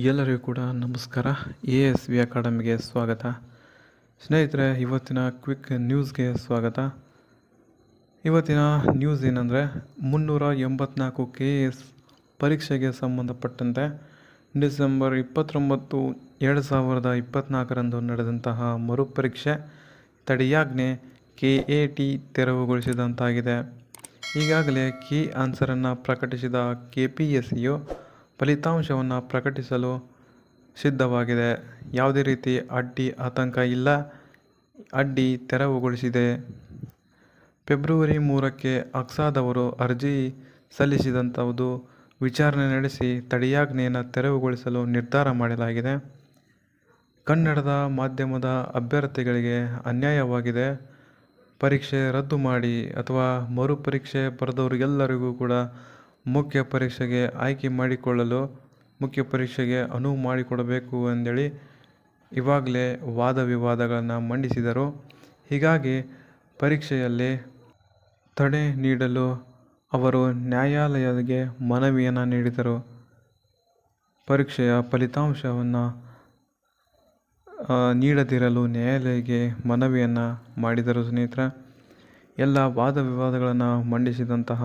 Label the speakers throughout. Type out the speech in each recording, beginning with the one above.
Speaker 1: ಎಲ್ಲರಿಗೂ ಕೂಡ ನಮಸ್ಕಾರ. ಎ ಎಸ್ ವಿ ಅಕಾಡೆಮಿಗೆ ಸ್ವಾಗತ. ಸ್ನೇಹಿತರೆ, ಇವತ್ತಿನ ಕ್ವಿಕ್ ನ್ಯೂಸ್ಗೆ ಸ್ವಾಗತ. ಇವತ್ತಿನ ನ್ಯೂಸ್ ಏನಂದರೆ, ಮುನ್ನೂರ ಎಂಬತ್ನಾಲ್ಕು ಕೆ ಎಸ್ ಪರೀಕ್ಷೆಗೆ ಸಂಬಂಧಪಟ್ಟಂತೆ ಡಿಸೆಂಬರ್ ಇಪ್ಪತ್ತೊಂಬತ್ತು ಎರಡು ಸಾವಿರದ ಇಪ್ಪತ್ತ್ನಾಲ್ಕರಂದು ನಡೆದಂತಹ ಮರುಪರೀಕ್ಷೆ ತಡೆಯಾಜ್ಞೆ ಕೆ ಎ ಟಿ ತೆರವುಗೊಳಿಸಿದಂತಾಗಿದೆ. ಈಗಾಗಲೇ ಕೀ ಆನ್ಸರನ್ನು ಪ್ರಕಟಿಸಿದ ಕೆ ಪಿ ಎಸ್ ಸಿಯು ಫಲಿತಾಂಶವನ್ನು ಪ್ರಕಟಿಸಲು ಸಿದ್ಧವಾಗಿದೆ. ಯಾವುದೇ ರೀತಿ ಅಡ್ಡಿ, ಆತಂಕ ಇಲ್ಲ. ಅಡ್ಡಿ ತೆರವುಗೊಳಿಸಿದೆ. ಫೆಬ್ರವರಿ ಮೂರಕ್ಕೆ ಅಕ್ಸಾದವರು ಅರ್ಜಿ ಸಲ್ಲಿಸಿದಂಥದ್ದು ವಿಚಾರಣೆ ನಡೆಸಿ ತಡೆಯಾಜ್ಞೆಯನ್ನು ತೆರವುಗೊಳಿಸಲು ನಿರ್ಧಾರ ಮಾಡಲಾಗಿದೆ. ಕನ್ನಡದ ಮಾಧ್ಯಮದ ಅಭ್ಯರ್ಥಿಗಳಿಗೆ ಅನ್ಯಾಯವಾಗಿದೆ. ಪರೀಕ್ಷೆ ರದ್ದು ಮಾಡಿ ಅಥವಾ ಮರುಪರೀಕ್ಷೆ ಬರೆದವರಿಗೆಲ್ಲರಿಗೂ ಕೂಡ ಮುಖ್ಯ ಪರೀಕ್ಷೆಗೆ ಆಯ್ಕೆ ಮಾಡಿಕೊಳ್ಳಲು ಮುಖ್ಯ ಪರೀಕ್ಷೆಗೆ ಅನುವು ಮಾಡಿಕೊಡಬೇಕು ಅಂದೇಳಿ ಇವಾಗಲೇ ವಾದ ವಿವಾದಗಳನ್ನು ಮಂಡಿಸಿದರು. ಹೀಗಾಗಿ ಪರೀಕ್ಷೆಯಲ್ಲಿ ತಡೆ ನೀಡಲು ಅವರು ನ್ಯಾಯಾಲಯಕ್ಕೆ ಮನವಿಯನ್ನು ನೀಡಿದರು. ಪರೀಕ್ಷೆಯ ಫಲಿತಾಂಶವನ್ನು ನೀಡದಿರಲು ನ್ಯಾಯಾಲಯಕ್ಕೆ ಮನವಿಯನ್ನು ಮಾಡಿದರು ಸ್ನೇಹಿತರೆ. ಎಲ್ಲ ವಾದ ವಿವಾದಗಳನ್ನು ಮಂಡಿಸಿದಂತಹ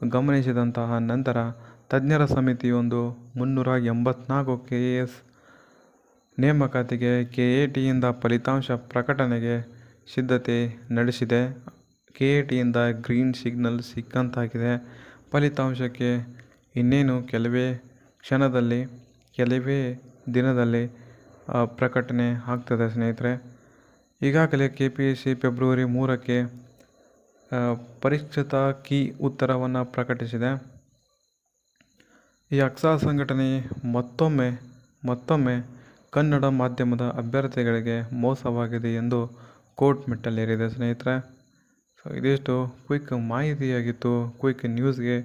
Speaker 1: ಗಮನಿಸಿದಂತಹ ನಂತರ ತಜ್ಞರ ಸಮಿತಿಯೊಂದು ಮುನ್ನೂರ ಎಂಬತ್ನಾಲ್ಕು ಕೆ ಎಸ್ ನೇಮಕಾತಿಗೆ ಕೆ ಎ ಟಿಯಿಂದ ಫಲಿತಾಂಶ ಪ್ರಕಟಣೆಗೆ ಸಿದ್ಧತೆ ನಡೆಸಿದೆ. ಕೆ ಎ ಟಿಯಿಂದ ಗ್ರೀನ್ ಸಿಗ್ನಲ್ ಸಿಕ್ಕಂತಾಗಿದೆ. ಫಲಿತಾಂಶಕ್ಕೆ ಇನ್ನೇನು ಕೆಲವೇ ಕ್ಷಣದಲ್ಲಿ, ಕೆಲವೇ ದಿನದಲ್ಲಿ ಪ್ರಕಟಣೆ ಆಗ್ತದೆ ಸ್ನೇಹಿತರೆ. ಈಗಾಗಲೇ K P S C February ಮೂರಕ್ಕೆ ಪರಿಷ್ಕೃತ ಕೀ ಉತ್ತರವನ್ನು ಪ್ರಕಟಿಸಿದೆ. ಈ ಅಕ್ಸಾ ಸಂಘಟನೆ ಮತ್ತೊಮ್ಮೆ ಮತ್ತೊಮ್ಮೆ ಕನ್ನಡ ಮಾಧ್ಯಮದ ಅಭ್ಯರ್ಥಿಗಳಿಗೆ ಮೋಸವಾಗಿದೆ ಎಂದು ಕೋರ್ಟ್ ಮೆಟ್ಟಲೇರಿದೆ ಸ್ನೇಹಿತರೆ. ಸೊ ಇದಿಷ್ಟು ಕ್ವಿಕ್ ಮಾಹಿತಿಯಾಗಿತ್ತು. ಕ್ವಿಕ್ ನ್ಯೂಸ್ಗೆ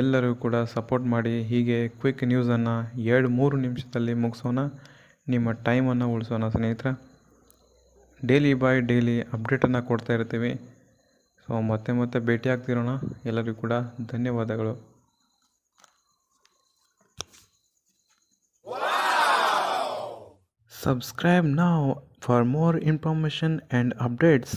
Speaker 1: ಎಲ್ಲರೂ ಕೂಡ ಸಪೋರ್ಟ್ ಮಾಡಿ. ಹೀಗೆ ಕ್ವಿಕ್ ನ್ಯೂಸನ್ನು ಎರಡು ಮೂರು ನಿಮಿಷದಲ್ಲಿ ಮುಗಿಸೋಣ. ನಿಮ್ಮ ಟೈಮನ್ನು ಉಳಿಸೋಣ ಸ್ನೇಹಿತರೆ. ಡೈಲಿ ಬೈ ಡೈಲಿ ಅಪ್ಡೇಟನ್ನು ಕೊಡ್ತಾ ಇರ್ತೀವಿ. ಸೊ ಮತ್ತೆ ಮತ್ತೆ ಭೇಟಿ ಆಗ್ತಿರೋಣ ಎಲ್ಲರಿಗೂ ಕೂಡ ಧನ್ಯವಾದಗಳು Subscribe now for more information and updates.